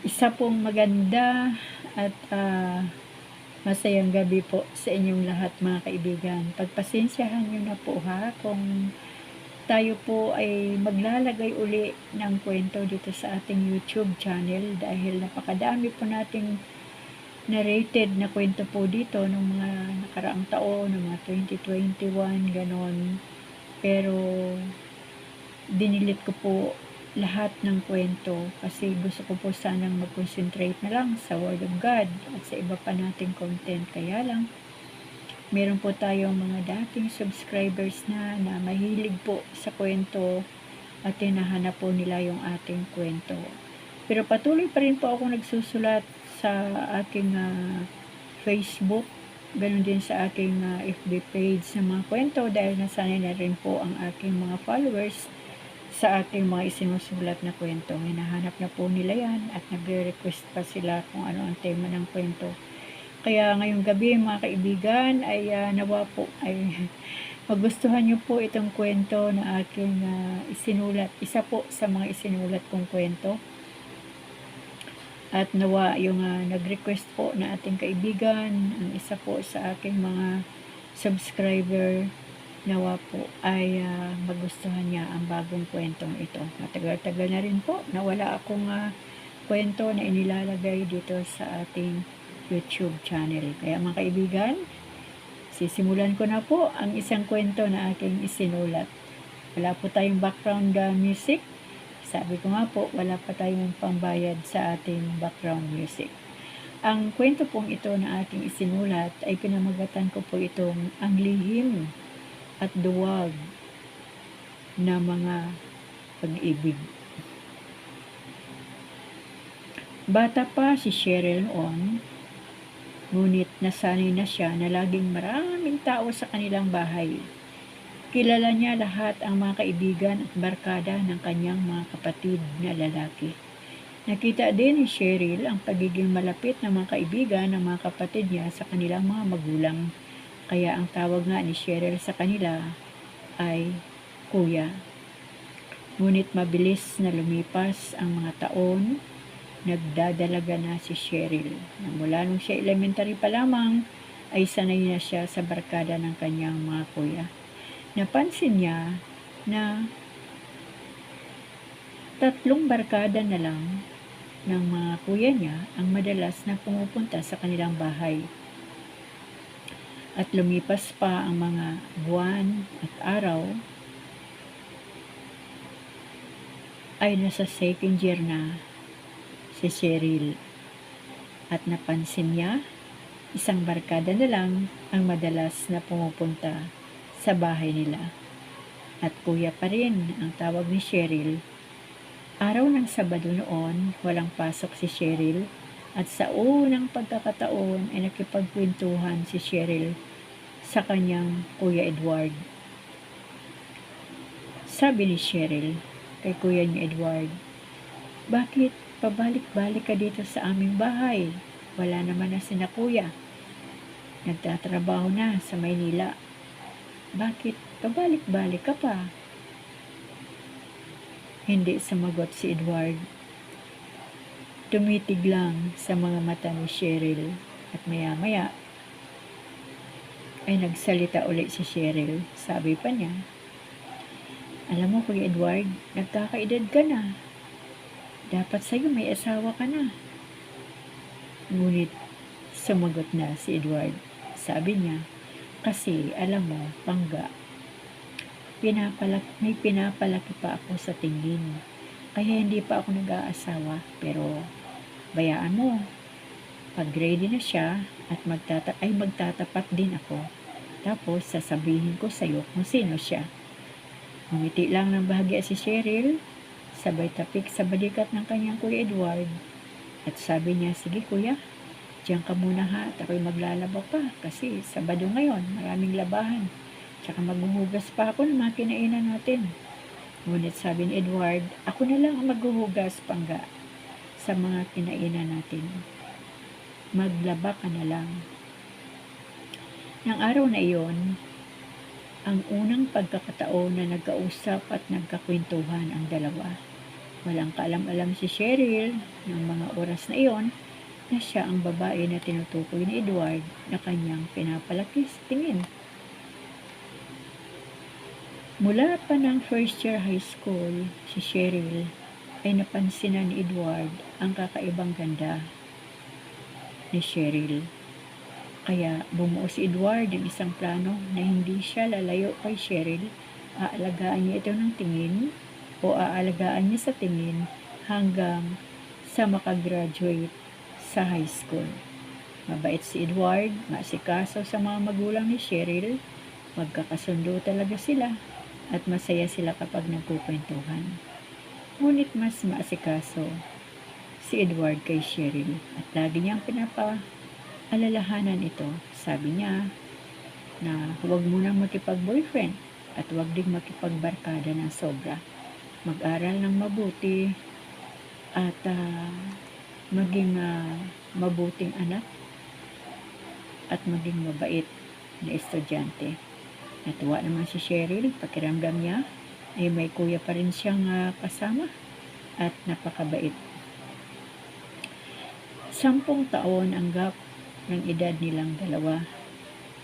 Isa pong maganda at ah, masayang gabi po sa inyong lahat mga kaibigan. Pagpasensyahan nyo na po ha kung tayo po ay maglalagay uli ng kwento dito sa ating YouTube channel dahil napakadami po nating narrated na kwento po dito ng mga nakaraang taon, ng mga 2021, ganon. Pero dinilit ko po lahat ng kwento kasi gusto ko po sanang mag-concentrate na lang sa Word of God at sa iba pa nating content. Kaya lang, meron po tayong mga dating subscribers na na mahilig po sa kwento at hinahanap po nila yung ating kwento. Pero patuloy pa rin po ako nagsusulat sa aking ah, Facebook, ganun din sa aking ah, FB page sa mga kwento dahil nasanay na rin po ang aking mga followers sa ating mga isinusulat na kwento. Hinahanap na po nila yan at nagre-request pa sila kung ano ang tema ng kwento. Kaya ngayong gabi mga kaibigan ay ah, nawa po ay magustuhan niyo po itong kwento na aking ah, isinulat. Isa po sa mga isinulat kong kwento. At nawa yung ah, nag-request po na ating kaibigan, ang isa po sa aking mga subscriber, nawa po ay ah, magustuhan niya ang bagong kwentong ito. Matagal-tagal na rin po, nawala akong ah, kwento na inilalagay dito sa ating YouTube channel. Kaya mga kaibigan, sisimulan ko na po ang isang kwento na aking isinulat. Wala po tayong background ah, music. Sabi ko nga po, wala pa tayong pambayad sa ating background music. Ang kwento pong ito na ating isinulat ay pinamagatan ko po itong ang lihim at duwag na mga pag-ibig. Bata pa si Cheryl On, ngunit nasanay na siya na laging maraming tao sa kanilang bahay. Kilala niya lahat ang mga kaibigan at barkada ng kanyang mga kapatid na lalaki. Nakita din ni Cheryl ang pagiging malapit ng mga kaibigan ng mga kapatid niya sa kanilang mga magulang. Kaya ang tawag nga ni Cheryl sa kanila ay kuya. Ngunit mabilis na lumipas ang mga taon, nagdadalaga na si Cheryl. Mula nung siya elementary pa lamang, ay sanay na siya sa barkada ng kanyang mga kuya. Napansin niya na tatlong barkada na lang ng mga kuya niya ang madalas na pumupunta sa kanilang bahay. At lumipas pa ang mga buwan at araw, ay nasa second year na si Cheryl. At napansin niya, isang barkada na lang ang madalas na pumupunta sa bahay nila. At kuya pa rin ang tawag ni Cheryl. Araw ng Sabado noon, walang pasok si Cheryl at sa unang pagkakataon ay nakipagkwentuhan si Cheryl sa kanyang kuya Edward. Sabi ni Cheryl kay kuya ni Edward, Bakit pabalik-balik ka dito sa aming bahay? Wala naman na sina kuya. Nagtatrabaho na sa Maynila. Bakit pabalik-balik ka pa? Hindi sumagot si Edward. Tumitig lang sa mga mata ni Cheryl at maya-maya ay nagsalita ulit si Cheryl. Sabi pa niya, Alam mo, Kuya Edward, nagkakaedad ka na. Dapat sa'yo may asawa ka na. Ngunit sumagot na si Edward. Sabi niya, kasi alam mo, pangga, pinapalak, may pinapalaki pa ako sa tingin. Kaya hindi pa ako nag-aasawa. Pero bayaan mo, pag ready na siya at magtata ay magtatapat din ako. Tapos sasabihin ko sa'yo kung sino siya. Ngumiti lang ng bahagya si Cheryl, sabay tapik sa balikat ng kanyang kuya Edward. At sabi niya, sige kuya, diyan ka muna ha at ako'y maglalaba pa kasi Sabado ngayon, maraming labahan. Tsaka maghuhugas pa ako ng mga kinainan natin. Ngunit sabi ni Edward, ako na lang ang maghuhugas pangga sa mga kinainan natin. Maglaba ka na lang. Nang araw na iyon, ang unang pagkakataon na nagkausap at nagkakwentuhan ang dalawa. Walang kaalam-alam si Cheryl ng mga oras na iyon na siya ang babae na tinutukoy ni Edward na kanyang pinapalaki tingin. Mula pa ng first year high school, si Cheryl ay napansin na ni Edward ang kakaibang ganda ni Cheryl. Kaya bumuo si Edward ng isang plano na hindi siya lalayo kay Cheryl. Aalagaan niya ito ng tingin o aalagaan niya sa tingin hanggang sa makagraduate sa high school. Mabait si Edward, masikaso sa mga magulang ni Cheryl, magkakasundo talaga sila at masaya sila kapag nagkukwentuhan. Ngunit mas maasikaso si Edward kay Cheryl at lagi niyang pinapaalalahanan ito. Sabi niya na huwag munang makipag-boyfriend at huwag ding makipagbarkada ng sobra. Mag-aral ng mabuti at ah, maging ah, mabuting anak at maging mabait na estudyante. Natuwa naman si Cheryl, pakiramdam niya ay may kuya pa rin siyang ah, kasama at napakabait. Sampung taon ang gap ng edad nilang dalawa.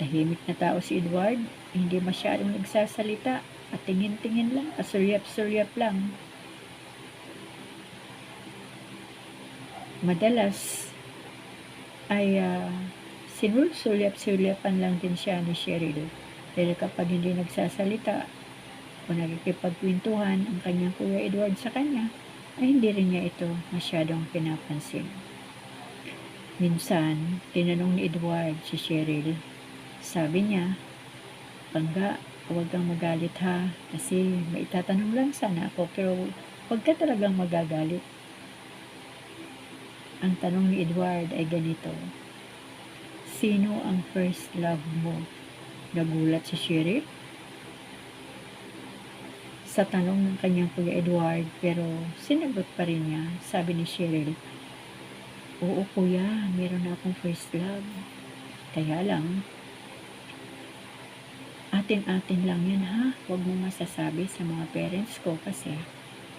Tahimik na tao si Edward, hindi masyadong nagsasalita at tingin-tingin lang, kasulyap-sulyap lang. Madalas ay uh, sinul-sulyap-sulyapan lang din siya ni Cheryl. Dahil kapag hindi nagsasalita o nagkikipagkwentuhan ang kanyang kuya Edward sa kanya, ay hindi rin niya ito masyadong pinapansin. Minsan, tinanong ni Edward si Cheryl. Sabi niya, Pangga, huwag kang magalit ha, kasi may itatanong lang sana ako, pero huwag ka talagang magagalit. Ang tanong ni Edward ay ganito, Sino ang first love mo? Nagulat si Cheryl? Sa tanong ng kanyang kuya Edward, pero sinagot pa rin niya, sabi ni Cheryl, Oo kuya, meron na akong first love. Kaya lang, atin-atin lang yan ha. Huwag mo masasabi sa mga parents ko kasi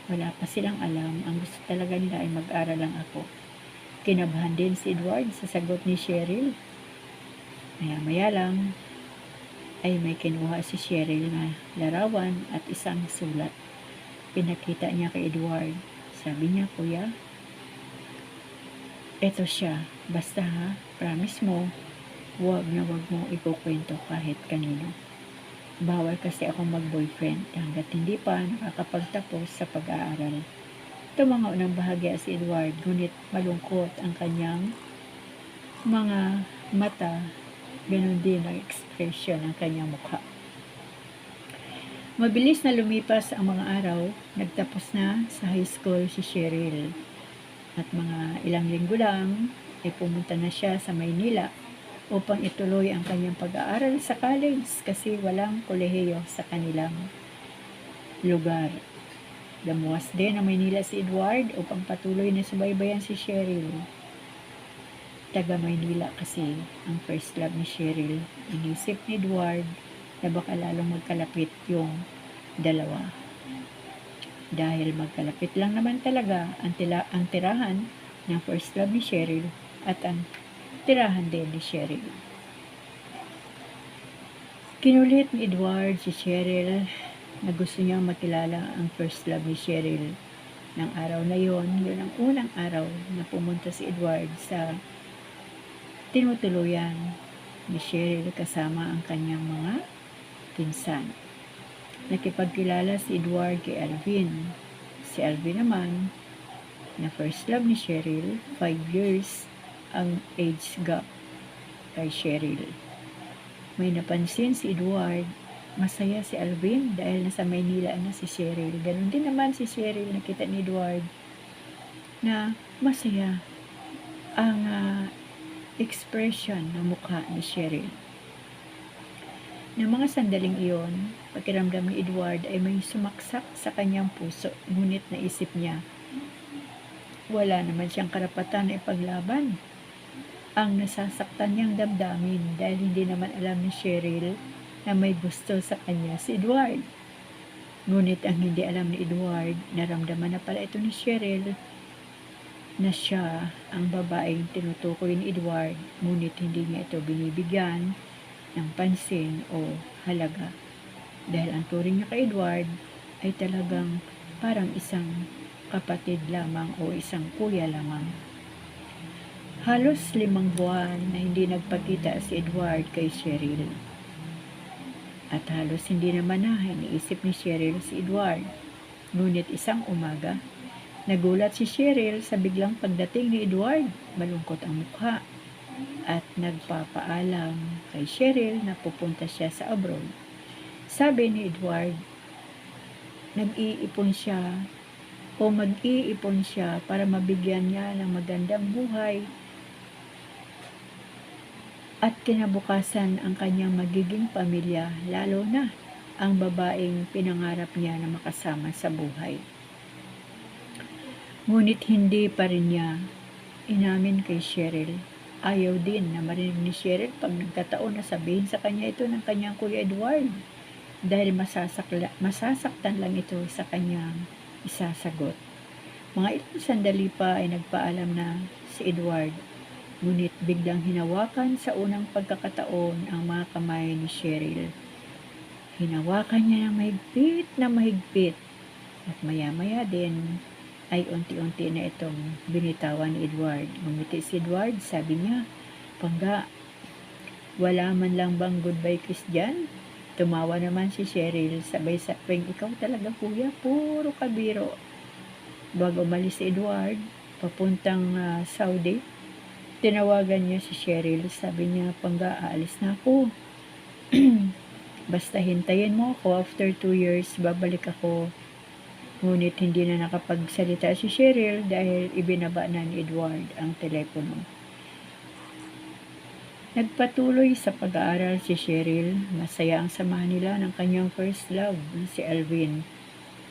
wala pa silang alam. Ang gusto talaga nila ay mag-aral lang ako. Kinabahan din si Edward sa sagot ni Cheryl. Maya-maya lang ay may kinuha si Cheryl na larawan at isang sulat. Pinakita niya kay Edward. Sabi niya, Kuya, eto siya. Basta ha, promise mo, huwag na huwag mo ikukwento kahit kanino. Bawal kasi ako mag-boyfriend hanggat hindi pa nakakapagtapos sa pag-aaral. Tumanga ng bahagya si Edward, ngunit malungkot ang kanyang mga mata. Ganon din ang expression ng kanyang mukha. Mabilis na lumipas ang mga araw, nagtapos na sa high school si Cheryl. At mga ilang linggo lang, ay pumunta na siya sa Maynila upang ituloy ang kanyang pag-aaral sa college kasi walang kolehiyo sa kanilang lugar. Damuwas din ang Maynila si Edward upang patuloy na subaybayan si Cheryl. Taga Maynila kasi ang first love ni Cheryl. Inisip ni Edward na baka lalong magkalapit yung dalawa. Dahil magkalapit lang naman talaga ang, tila, ang tirahan ng first love ni Cheryl at ang tirahan din ni Cheryl. Kinulit ni Edward si Cheryl na gusto niyang makilala ang first love ni Cheryl. Nang araw na yon, yun ang unang araw na pumunta si Edward sa tinutuluyan ni Cheryl kasama ang kanyang mga pinsan. Nakipagkilala si Edward kay Alvin. Si Alvin naman, na first love ni Cheryl, 5 years ang age gap kay Cheryl. May napansin si Edward, masaya si Alvin dahil nasa Maynila na si Cheryl. Ganon din naman si Cheryl, nakita ni Edward na masaya ang uh, expression ng mukha ni Cheryl. Na mga sandaling iyon, pakiramdam ni Edward ay may sumaksak sa kanyang puso, ngunit naisip niya, wala naman siyang karapatan na ipaglaban ang nasasaktan niyang damdamin dahil hindi naman alam ni Cheryl na may gusto sa kanya si Edward. Ngunit ang hindi alam ni Edward, naramdaman na pala ito ni Cheryl na siya ang babaeng tinutukoy ni Edward, ngunit hindi niya ito binibigyan ng pansin o halaga. Dahil ang turing niya kay Edward ay talagang parang isang kapatid lamang o isang kuya lamang. Halos limang buwan na hindi nagpakita si Edward kay Cheryl. At halos hindi naman na iniisip ni Cheryl si Edward. Ngunit isang umaga, nagulat si Cheryl sa biglang pagdating ni Edward. Malungkot ang mukha. At nagpapaalam kay Cheryl na pupunta siya sa abroad. Sabi ni Edward, nag-iipon siya o mag-iipon siya para mabigyan niya ng magandang buhay at kinabukasan ang kanyang magiging pamilya, lalo na ang babaeng pinangarap niya na makasama sa buhay. Ngunit hindi pa rin niya inamin kay Cheryl. Ayaw din na marinig ni Cheryl pag nagkataon na sabihin sa kanya ito ng kanyang Kuya Edward dahil masasakla, masasaktan lang ito sa kanyang isasagot. Mga ilang sandali pa ay nagpaalam na si Edward Ngunit biglang hinawakan sa unang pagkakataon ang mga kamay ni Cheryl. Hinawakan niya ng mahigpit na mahigpit at maya-maya din ay unti-unti na itong binitawan ni Edward. Ngumiti si Edward, sabi niya, Pangga, wala man lang bang goodbye kiss dyan? Tumawa naman si Cheryl, sabay sa pwing, ikaw talaga kuya, puro kabiro. Bago umalis si Edward, papuntang uh, Saudi, Tinawagan niya si Cheryl. Sabi niya, pangga, aalis na ako. Basta hintayin mo ako. After two years, babalik ako. Ngunit hindi na nakapagsalita si Cheryl dahil ibinaba na ni Edward ang telepono. Nagpatuloy sa pag-aaral si Cheryl. Masaya ang samahan nila ng kanyang first love, si Alvin.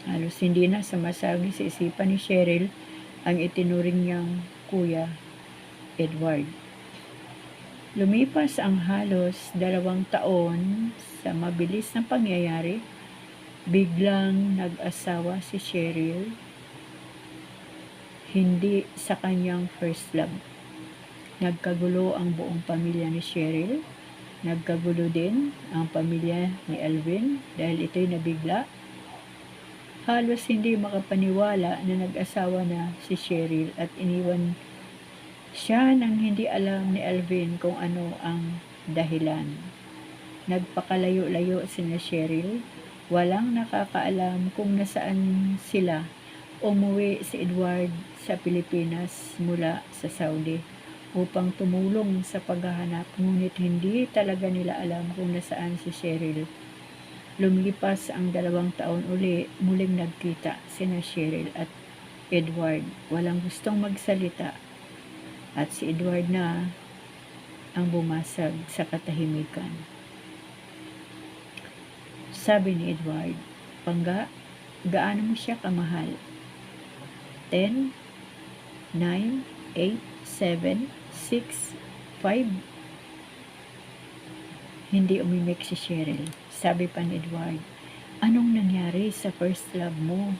Halos hindi na sumasagi sa isipan ni Cheryl ang itinuring niyang kuya Edward. Lumipas ang halos dalawang taon sa mabilis na pangyayari, biglang nag-asawa si Cheryl, hindi sa kanyang first love. Nagkagulo ang buong pamilya ni Cheryl, nagkagulo din ang pamilya ni Alvin dahil ito'y nabigla. Halos hindi makapaniwala na nag-asawa na si Cheryl at iniwan siya nang hindi alam ni Alvin kung ano ang dahilan. Nagpakalayo-layo si na Cheryl. Walang nakakaalam kung nasaan sila. Umuwi si Edward sa Pilipinas mula sa Saudi upang tumulong sa paghahanap ngunit hindi talaga nila alam kung nasaan si Cheryl. Lumipas ang dalawang taon uli, muling nagkita sina Cheryl at Edward. Walang gustong magsalita at si Edward na ang bumasag sa katahimikan. Sabi ni Edward, Pangga, gaano mo siya kamahal? 10, 9, 8, 7, 6, 5. Hindi umimik si Cheryl. Sabi pa ni Edward, Anong nangyari sa first love mo?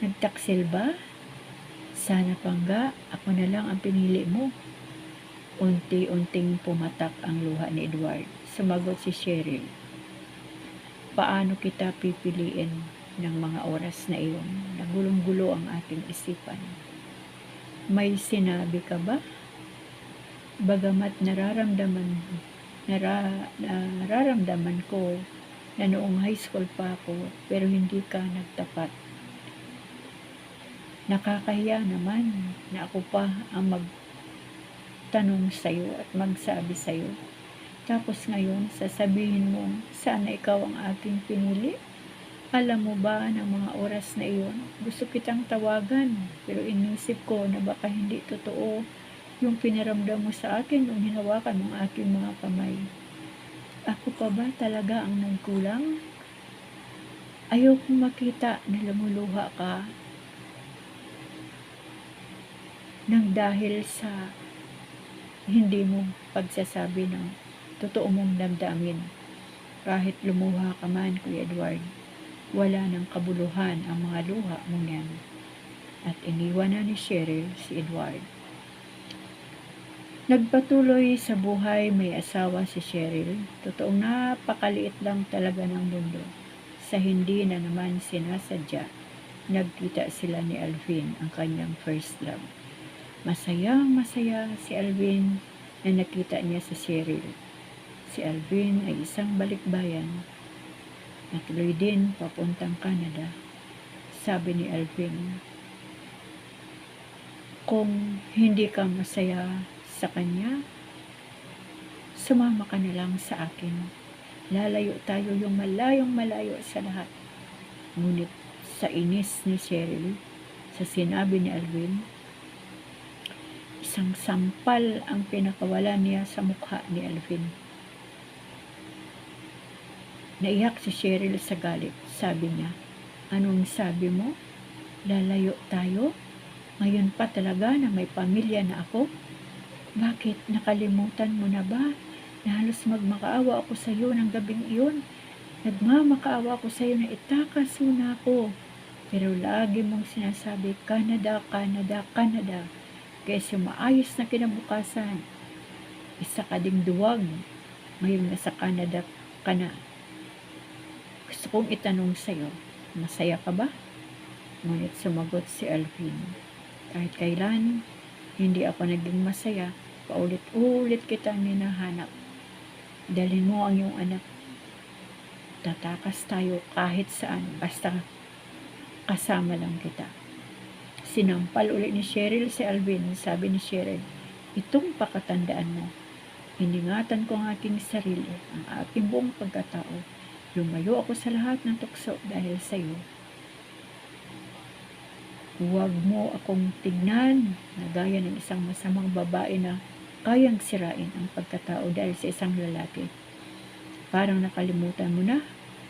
Nagtaksil ba? Sana pangga, ako na lang ang pinili mo. Unti-unting pumatak ang luha ni Edward. Sumagot si Cheryl. Paano kita pipiliin ng mga oras na iyon? Nagulong-gulo ang ating isipan. May sinabi ka ba? Bagamat nararamdaman nara, nararamdaman ko na noong high school pa ako pero hindi ka nagtapat Nakakahiya naman na ako pa ang magtanong sa'yo at magsabi sa'yo. Tapos ngayon, sasabihin mo, sana ikaw ang aking pinili. Alam mo ba ng mga oras na iyon, gusto kitang tawagan, pero inisip ko na baka hindi totoo yung pinaramdam mo sa akin nung hinawakan ang aking mga kamay. Ako pa ba talaga ang nagkulang? Ayaw kong makita na lumuluha ka nang dahil sa hindi mo pagsasabi ng totoo mong damdamin. Kahit lumuha ka man, Kuya Edward, wala ng kabuluhan ang mga luha mong yan. At iniwan na ni Cheryl si Edward. Nagpatuloy sa buhay may asawa si Cheryl. Totoong napakaliit lang talaga ng mundo. Sa hindi na naman sinasadya, nagkita sila ni Alvin, ang kanyang first love. Masayang masaya si Alvin na nakita niya si Cheryl. Si Alvin ay isang balikbayan na tuloy din papuntang Canada. Sabi ni Alvin, kung hindi ka masaya sa kanya, sumama ka na lang sa akin. Lalayo tayo yung malayong malayo sa lahat. Ngunit sa inis ni Cheryl, sa sinabi ni Alvin, isang sampal ang pinakawala niya sa mukha ni Alvin. Naiyak si Cheryl sa galit. Sabi niya, anong sabi mo? Lalayo tayo? Ngayon pa talaga na may pamilya na ako? Bakit nakalimutan mo na ba na halos magmakaawa ako sa iyo ng gabing iyon? Nagmamakaawa ako sa iyo na itakas mo na ako. Pero lagi mong sinasabi, Canada, Canada, Canada. Kaysa maayos na kinabukasan. Isa ka ding duwag. Ngayon nasa Canada ka na. Gusto kong itanong sa iyo, masaya ka ba? Ngunit sumagot si Alvin. Kahit kailan, hindi ako naging masaya. Paulit-ulit kita hinahanap. Dalhin mo ang iyong anak. Tatakas tayo kahit saan, basta kasama lang kita. Sinampal ulit ni Cheryl si Alvin. Sabi ni Cheryl, itong pakatandaan mo. Iningatan ko ang aking sarili, ang aking buong pagkatao. Lumayo ako sa lahat ng tukso dahil sa iyo. Huwag mo akong tignan na gaya ng isang masamang babae na kayang sirain ang pagkatao dahil sa isang lalaki. Parang nakalimutan mo na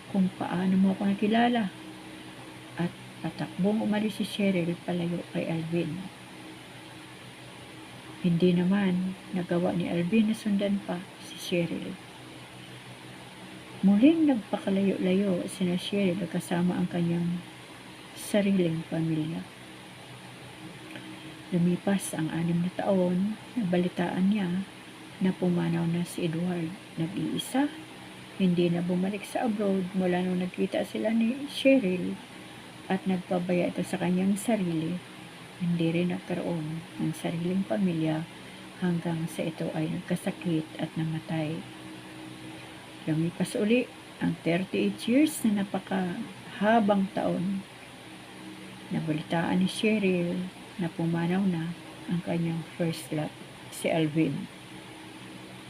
kung paano mo ako nakilala. At tatakbong umalis si Cheryl palayo kay Alvin. Hindi naman nagawa ni Alvin na sundan pa si Cheryl. Muling nagpakalayo-layo sina Cheryl kasama ang kanyang sariling pamilya. Lumipas ang anim na taon, nabalitaan niya na pumanaw na si Edward. Nag-iisa, hindi na bumalik sa abroad mula nung nagkita sila ni Cheryl at nagpabaya ito sa kanyang sarili. Hindi rin nagkaroon ng sariling pamilya hanggang sa ito ay nagkasakit at namatay. Lumipas uli ang 38 years na napakahabang taon. Nabalitaan ni Cheryl na pumanaw na ang kanyang first love, si Alvin.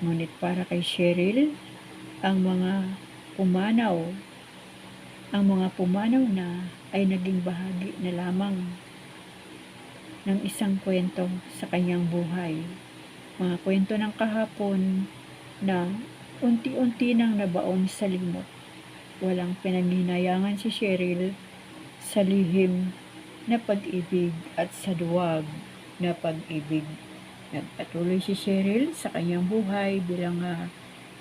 Ngunit para kay Cheryl, ang mga pumanaw, ang mga pumanaw na ay naging bahagi na lamang ng isang kwento sa kanyang buhay. Mga kwento ng kahapon na unti-unti nang nabaon sa limot. Walang pinanghinayangan si Cheryl sa lihim na pag-ibig at sa duwag na pag-ibig. Nagpatuloy si Cheryl sa kanyang buhay bilang uh,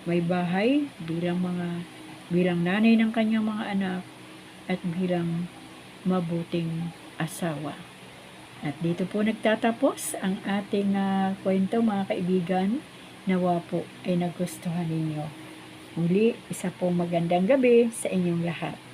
may bahay, bilang mga bilang nanay ng kanyang mga anak at bilang mabuting asawa. At dito po nagtatapos ang ating uh, kwento mga kaibigan. Nawa po ay nagustuhan ninyo. Muli, isa pong magandang gabi sa inyong lahat.